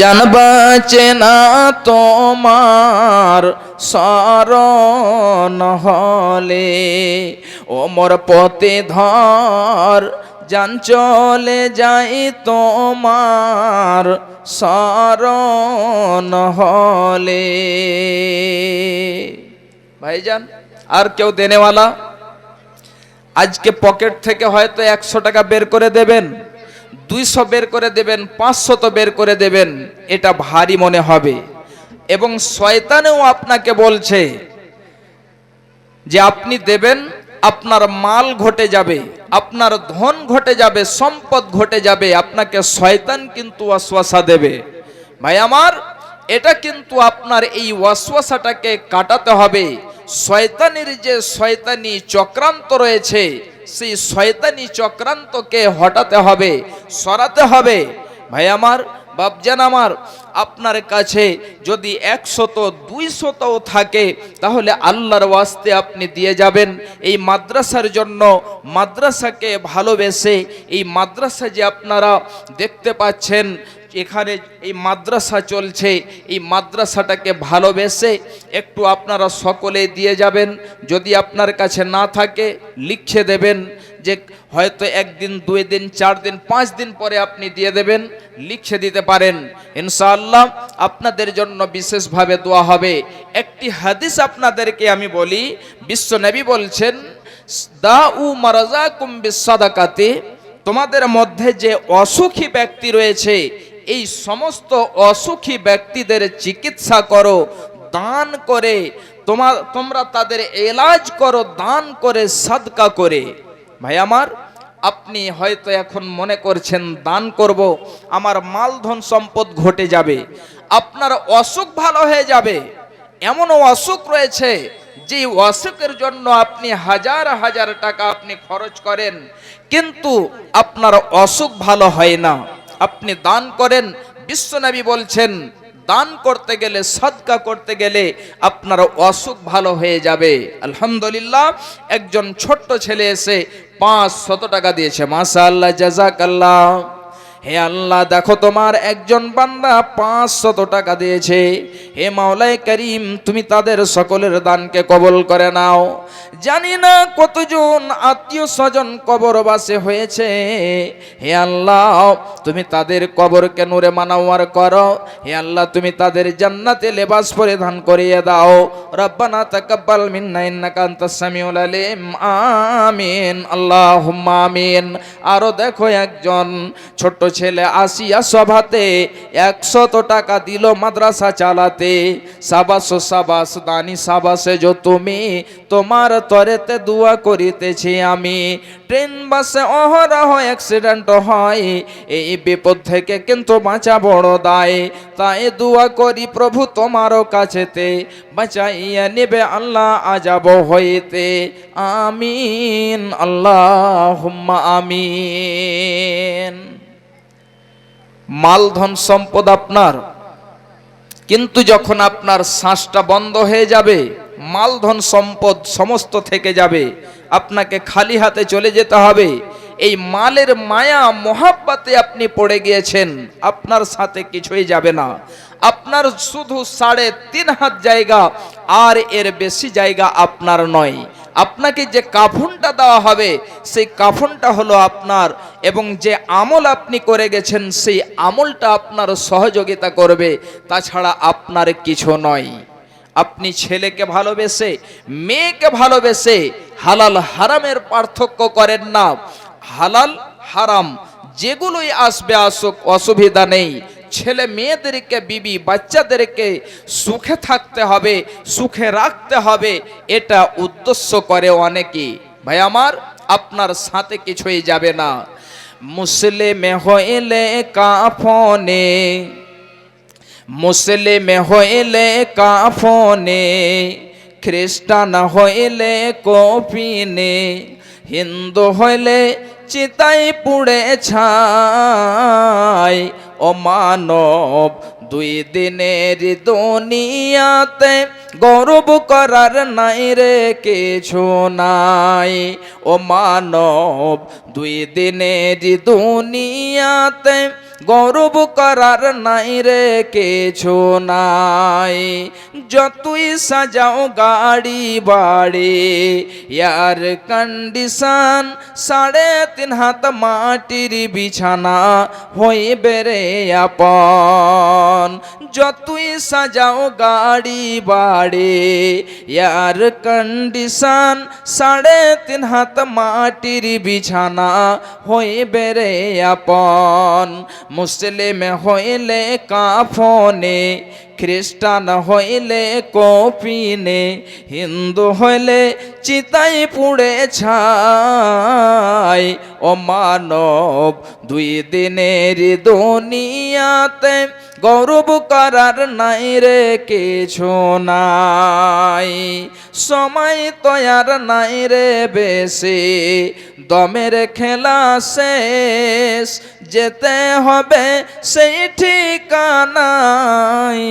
জানবাচে না তোমার শরণ হলে ওমর পথে ধর, জান চলে যাই তোমার শরণ হলে। ভাইজান, আর কেউ দেনেওয়ালা? আজকে পকেট থেকে হয়তো একশো টাকা বের করে দেবেন। দুইশো বের করে দেবেন পাঁচশো তো বের করে দেবেন, এটা ভারী মনে হবে। এবং শয়তানেও আপনাকে বলছে যে আপনি দেবেন, আপনার মাল ঘটে যাবে, আপনার ধন ঘটে যাবে, সম্পদ ঘটে যাবে, আপনাকে শয়তান কিন্তু ওয়াসওয়াসা দেবে। ভাই আমার, এটা কিন্তু আপনার এই ওয়াসওয়াসাটাকে কাটাতে হবে। শয়তানির যে শয়তানি চক্রান্ত রয়েছে সেই শয়তানি চক্রান্তকে হটাতে হবে, সরাতে হবে। ভাই আমার, বাপজান আমার, আপনার কাছে যদি একশত, দুইশতও থাকে, তাহলে আল্লাহর ওয়াস্তে আপনি দিয়ে যাবেন। এই মাদ্রাসার জন্য মাদ্রাসাকে ভালোবেসে, এই মাদ্রাসা যে আপনারা দেখতে পাচ্ছেন এখানে এই মাদ্রাসা চলছে, এই মাদ্রাসাটাকে ভালোবেসে একটু আপনারা সকলে দিয়ে যাবেন। যদি আপনার কাছে না থাকে, লিখে দেবেন যে হয়তো একদিন দুই দিন চার দিন পাঁচ দিন পরে আপনি দিয়ে দেবেন, লিখে দিতে পারেন। ইনশাআল্লাহ আপনাদের জন্য বিশেষভাবে দোয়া হবে। একটি হাদিস আপনাদেরকে আমি বলি, বিশ্ব নবী বলছেন দা উ মারাজা কুম্বি সাদাকাতে। তোমাদের মধ্যে যে অসুখী ব্যক্তি রয়েছে এই সমস্ত অসুখী ব্যক্তিদের চিকিৎসা করো, দান করে তোমার তোমরা তাদের এলাজ করো, দান করে, সাদকা করে। ভাই আমার, আপনি হয়তো এখন মনে করছেন, দান করব, আমার মালধন সম্পদ ঘটে যাবে, আপনার অসুখ ভালো হয়ে যাবে, এমনও অসুখ রয়েছে, যে অসুখের জন্য আপনি হাজার হাজার টাকা আপনি খরচ করেন, কিন্তু আপনার অসুখ ভালো হয় না। আপনি দান করেন বিশ্বনবী বলছেন, দান করতে গেলে, সদকা করতে গেলে আপনার অসুখ ভালো হয়ে যাবে। আলহামদুলিল্লাহ, একজন ছোট্ট ছেলে এসে পাঁচ শত টাকা দিয়েছে। মাসা আল্লাহ জাজাক আল্লাহ হে আল্লাহ, দেখো তোমার একজন বান্দা পাঁচশত টাকা দিয়েছে। হে মাওলাই করিম, তুমি তাদের সকলের দানকে কবল করে নাও। জানি না কতজন আত্মীয় স্বজন কবরবাসে হয়েছে। হে আল্লাহ, তুমি তাদের কবরকে নূরে মানাওয়ার করো। হে আল্লাহ, তুমি তাদের জান্নাতে লেবাস পরিধান করিয়ে দাও। রব্বানা তাকাব্বাল মিন্না ইন্নাকা আনতাস সামিউল আলিম। আমিন, আল্লাহুম্মা আমিন। আরও দেখো একজন ছোট্ট ছেলে আসিয়া সভাতে একশত টাকা দিল মাদ্রাসা চালাতে। সাবাস সাবাস, দানি, সাবাসে যো তুমি, তোমার তরেতে দোয়া করিতেছি আমি। ট্রেন, বাসে অহরহ অ্যাক্সিডেন্ট হয়, এই বিপদ থেকে কিন্তু বাঁচা বড় দায়। তাই দোয়া করি প্রভু তোমারও কাছেতে, বাঁচাইয়া নেবে আল্লাহ আজাব হইতে। আমিন আল্লাহ আমিন। মালধন সম্পদ আপনার। কিন্তু যখন আপনার শ্বাসটা বন্ধ হয়ে যাবে, মালধন সম্পদ সমস্ত থেকে যাবে, আপনাকে খালি হাতে চলে যেতে হবে। এই মালের মায়া, মহাব্বাতে আপনি পড়ে গিয়েছেন, আপনার সাথে কিছুই যাবে না। আপনার শুধু সাড়ে তিন হাত জায়গা, আর এর বেশি জায়গা আপনার নয়। আপনাকে যে কাফনটা দেওয়া হবে, সেই কাফনটা হলো আপনার এবং যে আমল আপনি করে গেছেন, সেই আমলটা আপনার সহযোগিতা করবে। তাছাড়া আপনার কিছু নয়। আপনি ছেলেকে ভালোবেসে, মেয়েকে ভালোবেসে হালাল হারামের পার্থক্য করেন না। হালাল হারাম যেগুলোই আসবে, আসুক, অসুবিধা নেই। ছেলে মেয়েদেরকে, বিবি বাচ্চাদেরকে সুখে থাকতে হবে, সুখে রাখতে হবে, এটা উদ্দেশ্য করে অনেকেই ভাই আমার, আপনার সাথে কিছুই যাবে না। মুসলিমে হইলে কাফনে, মুসলিম হইলে কাফনে, খ্রিস্টান হইলে কপিনে হিন্দু হইলে চিতাই পুড়ে ছাই। ও মানব, দুই দিনের দুনিয়াতে গৌরব করার নাই রে কিছু নাই। ও মানব, দুই দিনের দুনিয়াতে গৌরব করার নাই রে কিছু নাই। যতই সাজাও গাড়ি বাড়ি ইয়ার কন্ডিশন সাড়ে তিন হাত মাটির বিছানা হইবে রে আপন। যতই সাজাও গাড়ি বাড়ি ইয়ার কন্ডিশন সাড়ে তিন হাত মাটির বিছানা হইবে রে আপন। মুসলিম হইলে কাফনে খ্রিস্টান হইলে কপিনে হিন্দু হইলে চিতাই পুড়ে ছাই। ও মানব, দুই দিনের দুনিয়াতে গৌরব করার নাই রে কিছু নাই। সময় তয়ার নাই রে বেশি, দমের খেলা শেষ। যেতে হবে সেই ঠিকানাই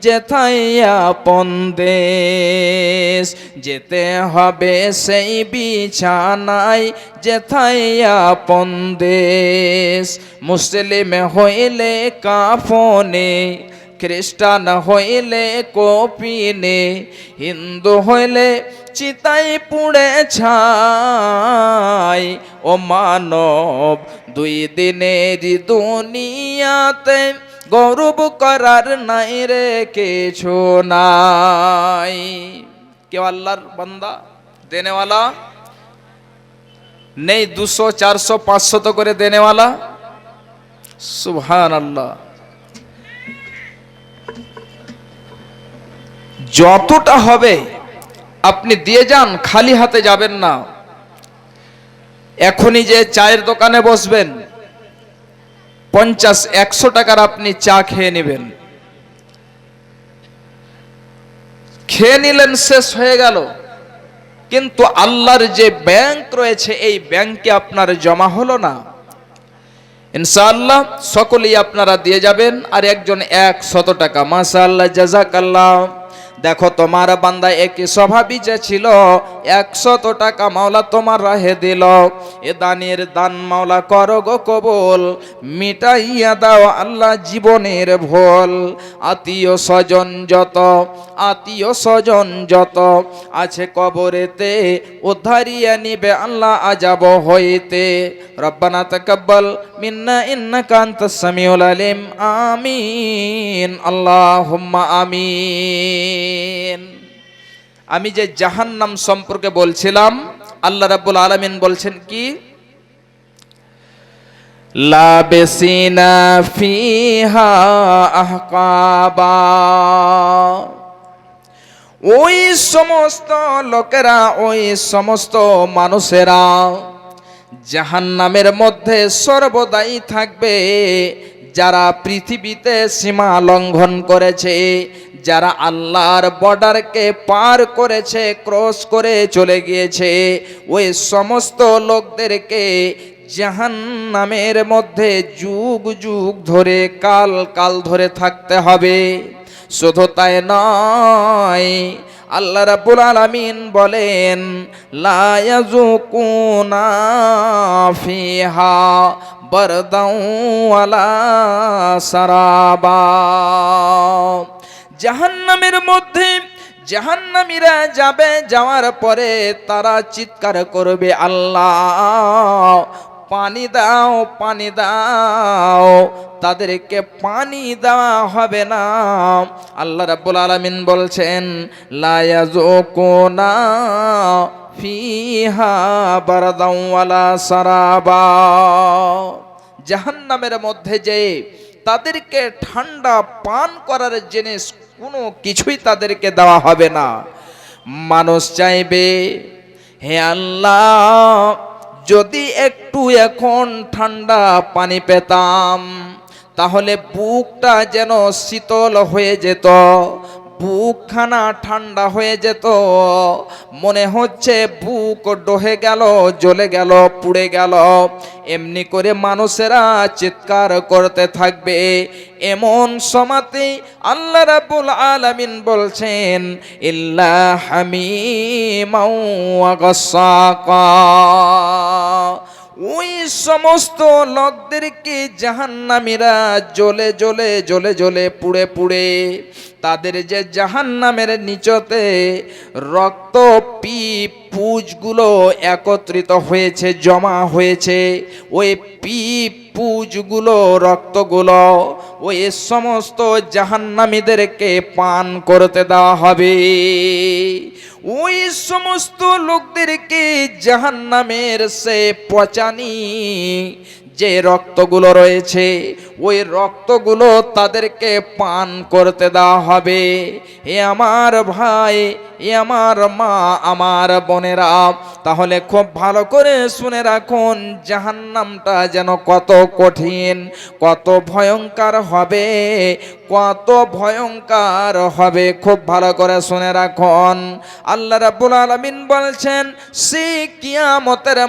যেথায় আপন দেশ, যেতে হবে সেই বিছানায় যেথায় আপন দেশ। মুসলিম হইলে কাফনে, খ্রিস্টান হইলে কপিনে, হিন্দু হইলে চিতাই পুড়ে ছাই। ও মানব, দুই দিনের দুনিয়াতে গৌরব করার নাই রে কিছু নাই। কেউ আল্লাহর বান্দা, দেনেওয়ালা? নেই দুশো, চারশো, পাঁচশো তো করে দেনেওয়ালা? সুবহান আল্লাহ যতটা হবে, আপনি দিয়ে যান, খালি হাতে যাবেন না। এখনই যে চায়ের দোকানে বসবেন পঞ্চাশ, একশো টাকার আপনি চা খেয়ে নেবেন। খেয়ে নিলেন, শেষ হয়ে গেল। কিন্তু আল্লাহর যে ব্যাংক রয়েছে, এই ব্যাংকে আপনার জমা হলো না। ইনশাআল্লাহ, সকলেই আপনারা দিয়ে যাবেন, আর একজন এক শত টাকা। মাসা আল্লাহ জাজাকাল্লাহ দেখো, তোমার বান্দা একই স্বভাবই যে ছিল একশত টাকা মাওলা তোমার রাহে দিল। এ দানের দান মাওলা কর গো কবল, মিটাইয়া দাও আল্লাহ জীবনের ভোল। আত্মীয় স্বজন যত, আত্মীয় স্বজন যত, আছে কবরেতে উদ্ধারিয়া নিবে আল্লাহ আজাব হইতে। রব্বানা তাকাব্বাল মিন্না ইন্নাকা আনতাস সামিউল আলিম, আমিন, আল্লাহুম্মা আমিন। আমি যে জাহান্নাম সম্পর্কে বলছিলাম, আল্লাহ রাব্বুল আলামিন বলছেন কি? ওই সমস্ত লোকেরা, ওই সমস্ত মানুষেরা জাহান্নামের মধ্যে সর্বদাই থাকবে, যারা পৃথিবীতে সীমা লঙ্ঘন করেছে যারা আল্লাহর বর্ডারকে পার করেছে, ক্রস করে চলে গিয়েছে, ওই সমস্ত লোকদেরকে জাহান্নামের মধ্যে যুগ যুগ ধরে, কাল কাল ধরে থাকতে হবে। শুধু তাই নয়, আল্লাহ রাব্বুল আলামিন বলেন, লা ইয়াযুকুনা ফিহা সারাবা। জাহান্নামের মধ্যে জাহান্নামীরা যাবে, যাওয়ার পরে তারা চিৎকার করবে, আল্লাহ, পানি দাও পানি দাও, তাদেরকে পানি দেওয়া হবে না। আল্লাহ রাব্বুল আলামিন বলছেন, লা ইয়াযুকুনা ফিহা বারদাও ওয়ালা সারাবা। জাহান্নামের মধ্যে যে তাদেরকে ঠান্ডা পান করার জিনিস কোনো কিছুই তাদেরকে দেওয়া হবে না। মানুষ চাইবে, হে আল্লাহ, যদি একটু এখন ঠান্ডা পানি পেতাম, তাহলে বুকটা যেন শীতল হয়ে যেত বুকখানা ঠান্ডা হয়ে যেত। মনে হচ্ছে বুক ডহে গেল, জ্বলে গেল, পুড়ে গেল। এমনি করে মানুষেরা চিৎকার করতে থাকবে। এমন সমাতে আল্লাহ রাব্বুল আলামিন বলছেন, ইল্লা হামিমাও ওয়া ওই সমস্ত লোকদেরকে জাহান্নামীরা জ্বলে জ্বলে জ্বলে জ্বলে পুড়ে পুড়ে তাদের যে জাহান্নামের নিচতে রক্ত পি পুজগুলো একত্রিত হয়েছে, জমা হয়েছে, ওই পি পুজগুলো, রক্তগুলো ওই সমস্ত জাহান্নামীদেরকে পান করতে দেওয়া হবে। ওই সমস্ত লোকদেরকে জাহান্নামের সে পচানি যে রক্তগুলো রয়েছে, ওই রক্তগুলো তাদেরকে পান করতে দেওয়া হবে। এ আমার ভাই এ আমার মা, আমার বোনেরা, তাহলে খুব ভালো করে শুনে রাখুন, জাহান্নামটা যেন কত কঠিন, কত ভয়ঙ্কর হবে, কত ভয়ঙ্কর হবে, খুব ভালো করে শুনে রাখুন। আল্লাহ রাব্বুল আলামিন বলছেন, সে কিয়ামতের